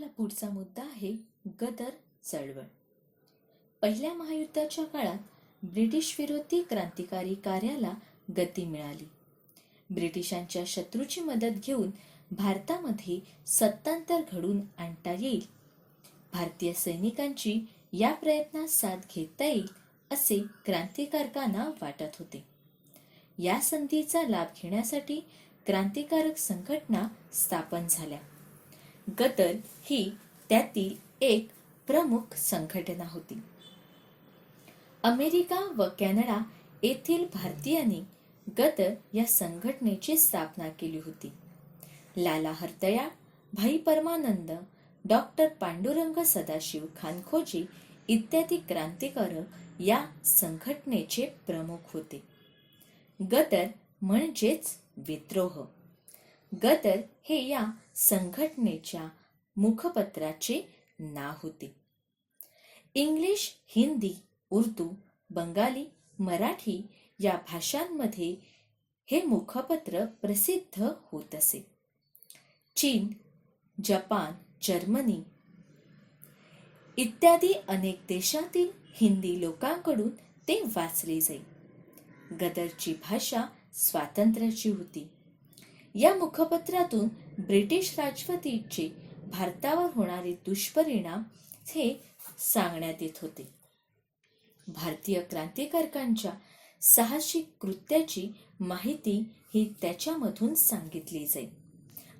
आपला पुढचा मुद्दा आहे गदर चळवळ. पहिल्या महायुद्धाच्या काळात ब्रिटिश विरोधी क्रांतिकारी कार्याला गती मिळाली. ब्रिटिशांच्या शत्रूची मदत घेऊन भारतामध्ये सत्तांतर घडून आणता येईल. भारतीय सैनिकांची या प्रयत्नात साथ घेता येईल असे क्रांतिकारकांना वाटत होते. या संधीचा लाभ घेण्यासाठी क्रांतिकारक संघटना स्थापन झाल्या. गदर ही त्यातील एक प्रमुख संघटना होती. अमेरिका व कॅनडा येथील भारतीयांनी गदर या संघटनेची स्थापना केली होती. लाला हरतया भाई परमानंद डॉक्टर पांडुरंग सदाशिव खानखोजी इत्यादी क्रांतिकारक या संघटनेचे प्रमुख होते. गदर म्हणजेच विद्रोह. गदर हे या संघटनेच्या मुखपत्राचे नाव होते. इंग्लिश हिंदी उर्दू बंगाली मराठी या भाषांमध्ये हे मुखपत्र प्रसिद्ध होत असे. चीन जपान जर्मनी इत्यादी अनेक देशातील हिंदी लोकांकडून ते वाचले जाई. गदरची भाषा स्वातंत्र्याची होती. या मुखपत्रातून ब्रिटिश राजवटीचे भारतावर होणारे दुष्परिणाम हे सांगण्यात येत होते. भारतीय क्रांतिकारकांच्या साहसिक कृत्याची माहिती ही त्याच्यामधून सांगितली जाईल.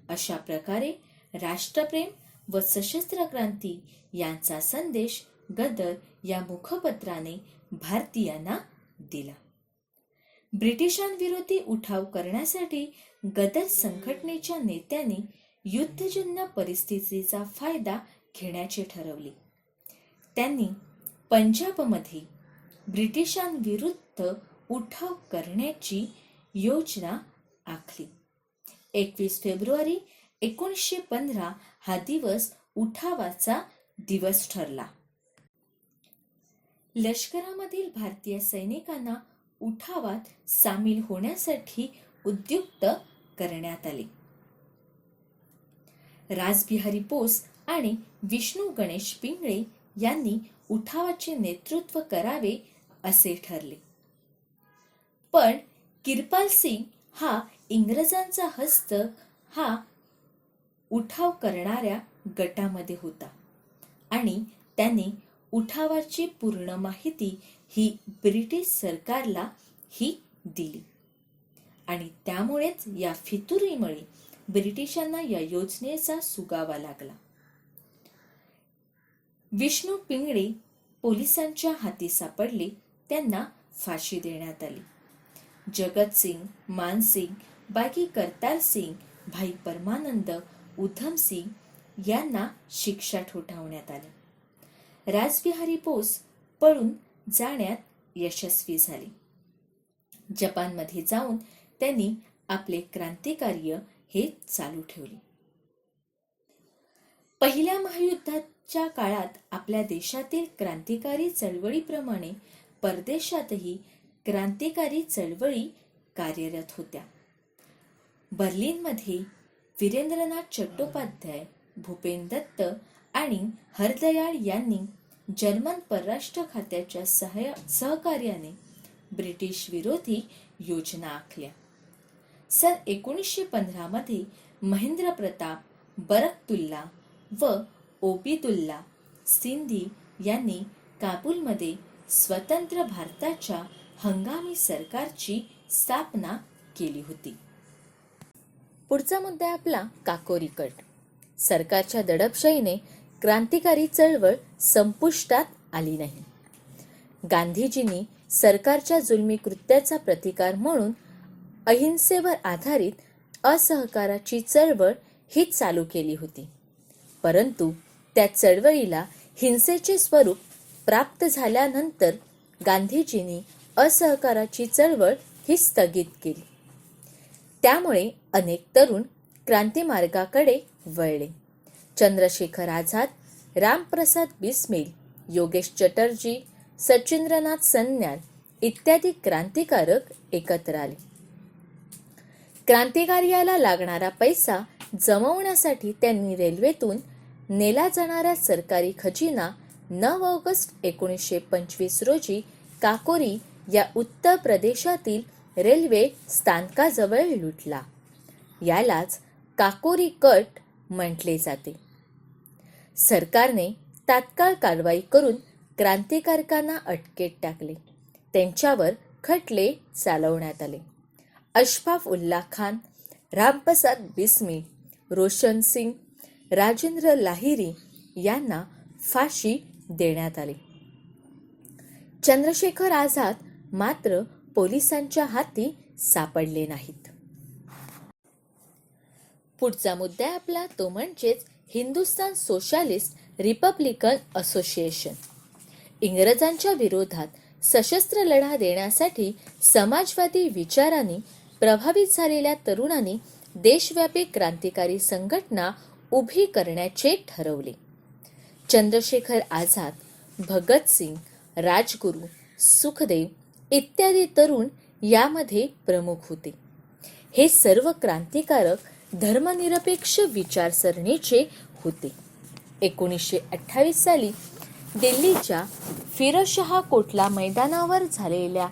अशा प्रकारे राष्ट्रप्रेम व सशस्त्र क्रांती यांचा संदेश गदर या मुखपत्राने भारतीयांना दिला. ब्रिटिशांविरोधी उठाव करण्यासाठी गदर संघटनेच्या नेत्यांनी युद्धजन्य परिस्थितीचा फायदा घेण्याचे ठरवले. त्यांनी पंजाबमध्ये ब्रिटिशांविरुद्ध उठाव करण्याची योजना आखली. एकवीस फेब्रुवारी एकोणीसशे पंधरा हा दिवस उठावाचा दिवस ठरला. लष्करामधील भारतीय सैनिकांना उठावात सामील होण्यासाठी उद्युक्त करण्यात आले. राजबिहारी बोस आणि विष्णू गणेश पिंगळे यांनी उठावाचे नेतृत्व करावे असे ठरले. पण किरपाल सिंग हा इंग्रजांचा हस्त हा उठाव करणाऱ्या गटामध्ये होता आणि त्यांनी उठावाची पूर्ण माहिती ही ब्रिटिश सरकारला ही दिली. आणि त्यामुळेच या फितुरीमुळे ब्रिटिशांना या योजनेचा सुगावा लागला. विष्णू पिंगळे पोलिसांच्या हाती सापडले त्यांना फाशी देण्यात आली. जगत सिंग मानसिंग बाकी करतार सिंग भाई परमानंद उधम सिंग यांना शिक्षा ठोठावण्यात आल्या राजबिहारी बोस पळून जाण्यात यशस्वी झाले. जपानमध्ये जाऊन त्यांनी आपले क्रांतिकार्य हे चालू ठेवले. पहिल्या महायुद्धाच्या काळात आपल्या देशातील क्रांतिकारी चळवळीप्रमाणे परदेशातही क्रांतिकारी चळवळी कार्यरत होत्या. बर्लिनमध्ये वीरेंद्रनाथ चट्टोपाध्याय भूपेन दत्त आणि हरदयाळ यांनी जर्मन परराष्ट्र खात्याच्या सहाय्य सहकार्याने ब्रिटिश विरोधी योजना आखल्या. सन एकोणीसशे पंधरामध्ये महेंद्र प्रताप बरकतुल्ला व ओबीदुल्ला सिंधी यांनी काबूलमध्ये स्वतंत्र भारताच्या हंगामी सरकारची स्थापना केली होती. पुढचा मुद्दा आपला काकोरी कट सरकारच्या दडपशाहीने क्रांतिकारी चळवळ संपुष्टात आली नाही. गांधीजींनी सरकारच्या जुलमी कृत्याचा प्रतिकार म्हणून अहिंसेवर आधारित असहकाराची चळवळ ही चालू केली होती. परंतु त्या चळवळीला हिंसेचे स्वरूप प्राप्त झाल्यानंतर गांधीजींनी असहकाराची चळवळ ही स्थगित केली. त्यामुळे अनेक तरुण क्रांतिमार्गाकडे वळले. चंद्रशेखर आझाद रामप्रसाद बिस्मिल योगेश चटर्जी सचिंद्रनाथ सन्याल इत्यादी क्रांतिकारक एकत्र आले. क्रांतिकार्याला लागणारा पैसा जमवण्यासाठी त्यांनी रेल्वेतून नेला जाणारा सरकारी खजिना नऊ ऑगस्ट एकोणीसशे पंचवीस रोजी काकोरी या उत्तर प्रदेशातील रेल्वे स्थानकाजवळ लुटला. यालाच काकोरी कट म्हटले जाते. सरकारने तात्काळ कारवाई करून क्रांतिकारकांना अटकेत टाकले. त्यांच्यावर खटले चालवण्यात आले. अशफाफ उल्ला खान रामप्रसाद बिस्मी रोशन सिंग राजेंद्र लाहिरी यांना फाशी देण्यात आली. चंद्रशेखर आझाद मात्र पोलिसांच्या हाती सापडले नाहीत. पुढचा मुद्दा आपला तो म्हणजेच हिंदुस्तान सोशालिस्ट रिपब्लिकन असोसिएशन. इंग्रजांच्या विरोधात सशस्त्र लढा देण्यासाठी समाजवादी विचारांनी प्रभावित झालेल्या तरुणांनी देशव्यापी क्रांतिकारी संघटना उभी करण्याचे ठरवले. चंद्रशेखर आझाद भगतसिंग राजगुरू सुखदेव इत्यादी तरुण यामध्ये प्रमुख होते. हे सर्व क्रांतिकारक धर्मनिरपेक्ष विचारसरणीचे होते. एकोणीसशे अठ्ठावीस साली दिल्लीच्या फिरोजशहा कोटला मैदानावर झालेल्या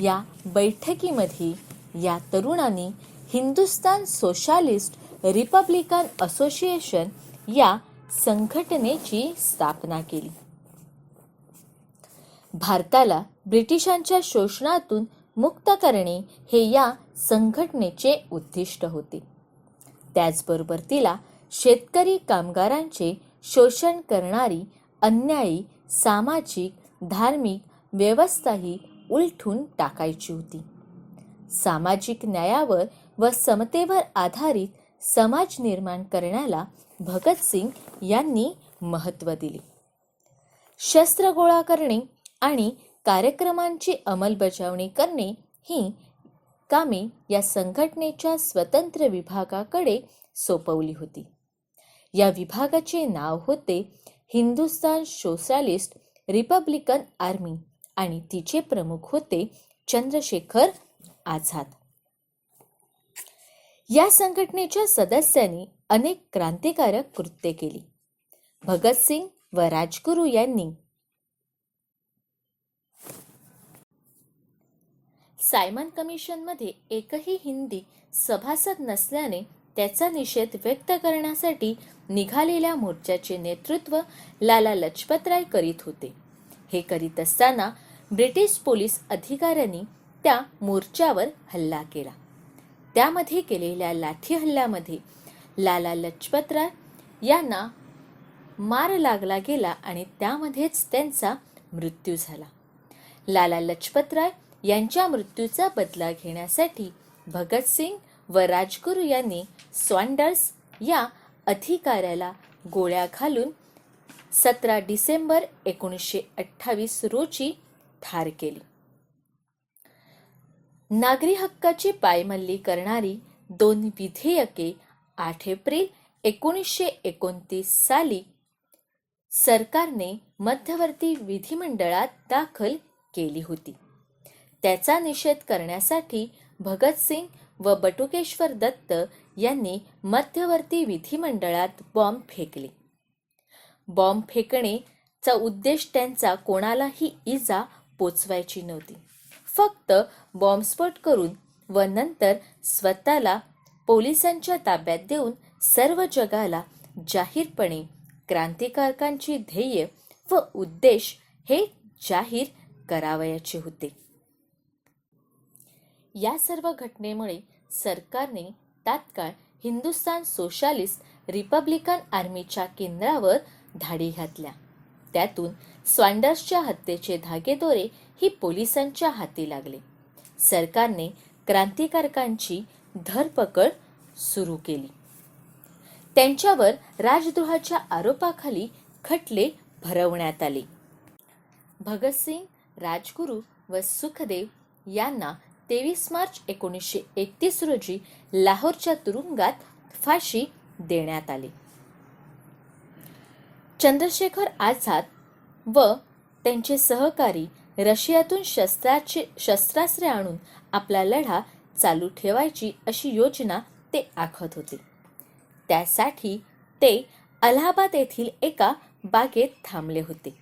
या बैठकीमध्ये या तरुणांनी हिंदुस्तान सोशालिस्ट रिपब्लिकन असोसिएशन या संघटनेची स्थापना केली. भारताला ब्रिटिशांच्या शोषणातून मुक्त करणे हे या संघटनेचे उद्दिष्ट होते. त्याचबरोबर तिला शेतकरी कामगारांचे शोषण करणारी अन्यायी सामाजिक धार्मिक व्यवस्थाही उलटून टाकायची होती. सामाजिक न्यायावर व समतेवर आधारित समाज निर्माण करण्याला भगतसिंग यांनी महत्त्व दिले. शस्त्र गोळा करणे आणि कार्यक्रमांची अंमलबजावणी करणे ही कामे या संघटनेच्या स्वतंत्र विभागाकडे सोपवली होती. या विभागाचे नाव होते हिंदुस्तान सोशालिस्ट रिपब्लिकन आर्मी आणि तिचे प्रमुख होते चंद्रशेखर आझाद. या संघटनेच्या सदस्यांनी अनेक क्रांतिकारक कृत्ये केली. भगतसिंग व राजगुरू यांनी सायमन कमिशनमध्ये एकही हिंदी सभासद नसल्याने त्याचा निषेध व्यक्त करण्यासाठी निघालेल्या मोर्चाचे नेतृत्व लाला लजपतराय करीत होते. हे करीत असताना ब्रिटिश पोलीस अधिकाऱ्यांनी त्या मोर्चावर हल्ला केला. त्यामध्ये केलेल्या लाठी हल्ल्यामध्ये लाला लजपतराय यांना मार लागला गेला आणि त्यामध्येच त्यांचा मृत्यू झाला. लाला लजपतराय यांच्या मृत्यूचा बदला घेण्यासाठी भगतसिंग व राजगुरू यांनी स्वांडर्स या अधिकाऱ्याला गोळ्या घालून सतरा डिसेंबर एकोणीसशे अठ्ठावीस रोजी ठार केली. नागरी हक्काची पायमल्ली करणारी दोन विधेयके आठ एप्रिल एकोणीसशे एकोणतीस साली सरकारने मध्यवर्ती विधिमंडळात दाखल केली होती. त्याचा निषेध करण्यासाठी भगतसिंग व बटुकेश्वर दत्त यांनी मध्यवर्ती विधिमंडळात बॉम्ब फेकले. बॉम्ब फेकणेचा उद्देश त्यांचा कोणालाही इजा पोचवायची नव्हती. फक्त बॉम्बस्फोट करून व नंतर स्वतःला पोलिसांच्या ताब्यात देऊन सर्व जगाला जाहीरपणे क्रांतिकारकांची ध्येय व उद्देश हे जाहीर करावयाचे होते. या सर्व घटनेमुळे सरकारने तात्काळ हिंदुस्तान सोशालिस्ट रिपब्लिकन आर्मीच्या केंद्रावर धाडी घातल्या. त्यातून स्वांडर्सच्या हत्येचे धागेदोरे ही पोलिसांच्या हाती लागले. सरकारने क्रांतिकारकांची धरपकड सुरू केली. त्यांच्यावर राजद्रोहाच्या आरोपाखाली खटले भरवण्यात आले. भगतसिंग राजगुरू व सुखदेव यांना तेवीस मार्च एकोणीसशे एकतीस रोजी लाहोरच्या तुरुंगात फाशी देण्यात आली. चंद्रशेखर आझाद व त्यांचे सहकारी रशियातून शस्त्राचे शस्त्रास्त्रे आणून आपला लढा चालू ठेवायची अशी योजना ते आखत होते. त्यासाठी ते अलाहाबाद येथील एका बागेत थांबले होते.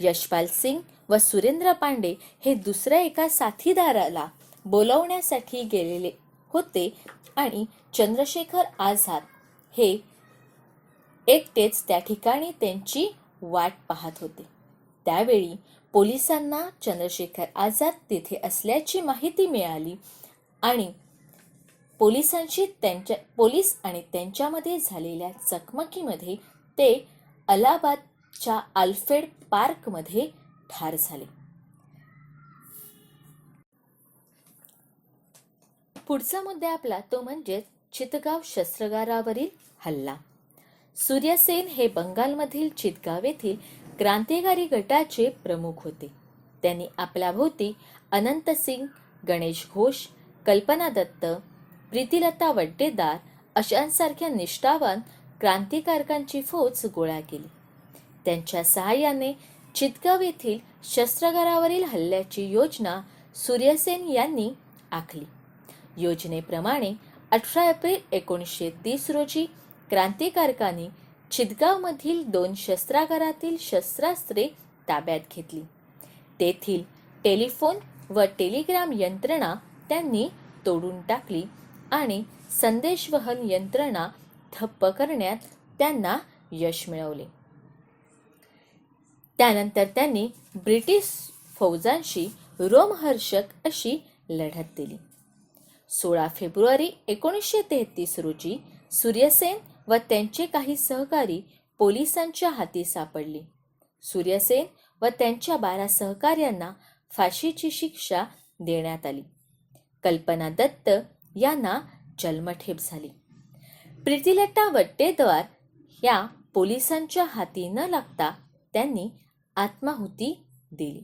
यशपाल सिंग व सुरेंद्र पांडे हे दुसऱ्या एका साथीदाराला बोलवण्यासाठी गेलेले होते आणि चंद्रशेखर आझाद हे एकटेच त्या ठिकाणी त्यांची वाट पाहत होते. त्यावेळी पोलिसांना चंद्रशेखर आझाद तिथे असल्याची माहिती मिळाली आणि पोलिसांशी त्यांच्या पोलीस आणि त्यांच्यामध्ये झालेल्या चकमकीमध्ये ते अलाहाबादच्या आल्फेड पार्कमध्ये ठार झाले. पुढचा मुद्दा आपला तो म्हणजे चितगाव शस्त्रगारावरील हल्ला. सूर्यसेन हे बंगालमधील चितगाव येथील क्रांतिकारी गटाचे प्रमुख होते. त्यांनी आपल्या भोवती अनंत सिंग गणेश घोष कल्पना दत्त प्रीतिलता वड्डेदार अशांसारख्या निष्ठावान क्रांतिकारकांची फौज गोळा केली. त्यांच्या सहाय्याने चितगाव येथील शस्त्रागारावरील हल्ल्याची योजना सूर्यसेन यांनी आखली. योजनेप्रमाणे अठरा एप्रिल एकोणीसशे तीस रोजी क्रांतिकारकांनी चितगावमधील दोन शस्त्रागारातील शस्त्रास्त्रे ताब्यात घेतली. तेथील टेलिफोन व टेलिग्राम यंत्रणा त्यांनी तोडून टाकली आणि संदेशवहन यंत्रणा ठप्प करण्यात त्यांना यश मिळवले. त्यानंतर त्यांनी ब्रिटिश फौजांशी रोमहर्षक अशी लढत दिली. सोळा फेब्रुवारी एकोणीसशे तेहतीस रोजी सूर्यसेन व त्यांचे काही सहकारी पोलिसांच्या हाती सापडले. सूर्यसेन व त्यांच्या बारा सहकाऱ्यांना फाशीची शिक्षा देण्यात आली. कल्पना दत्त यांना जन्मठेप झाली. प्रीतिलता वट्टेद्वार या पोलिसांच्या हाती न लागता त्यांनी आत्माहुती दिली.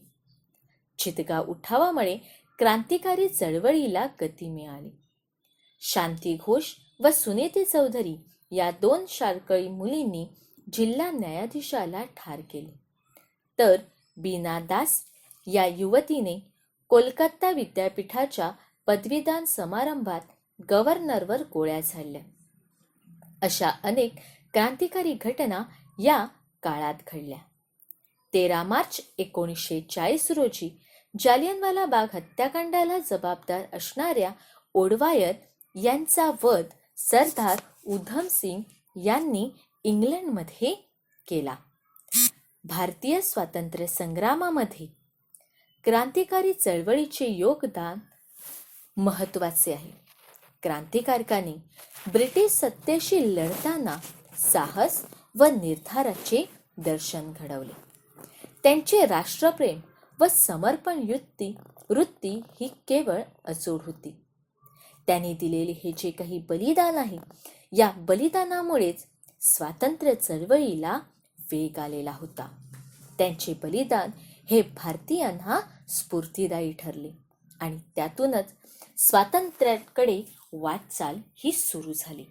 चितगाव उठावामुळे क्रांतिकारी चळवळीला गती मिळाली. शांती घोष व सुनेते चौधरी या दोन शारकळी मुलींनी जिल्हा न्यायाधीशाला ठार केले. तर बीना दास या युवतीने कोलकाता विद्यापीठाच्या पदवीदान समारंभात गव्हर्नरवर गोळ्या झाडल्या. अशा अनेक क्रांतिकारी घटना या काळात घडल्या. तेरा मार्च एकोणीसशे चाळीस रोजी जालियनवाला बाग हत्याकांडाला जबाबदार असणाऱ्या ओडवायर यांचा वध सरदार उधम सिंग यांनी इंग्लंडमध्ये केला. भारतीय स्वातंत्र्य संग्रामामध्ये क्रांतिकारी चळवळीचे योगदान महत्त्वाचे आहे. क्रांतिकारकांनी ब्रिटिश सत्तेशी लढताना साहस व निर्धाराचे दर्शन घडवले. त्यांचे राष्ट्रप्रेम व समर्पण युक्ती वृत्ती ही केवळ अचूड होती. त्यांनी दिलेले हे जे काही बलिदान आहे या बलिदानामुळेच स्वातंत्र्य चळवळीला वेग आलेला होता. त्यांचे बलिदान हे भारतीयांना स्फूर्तिदायी ठरले आणि त्यातूनच स्वातंत्र्याकडे वाटचाल ही सुरू झाली.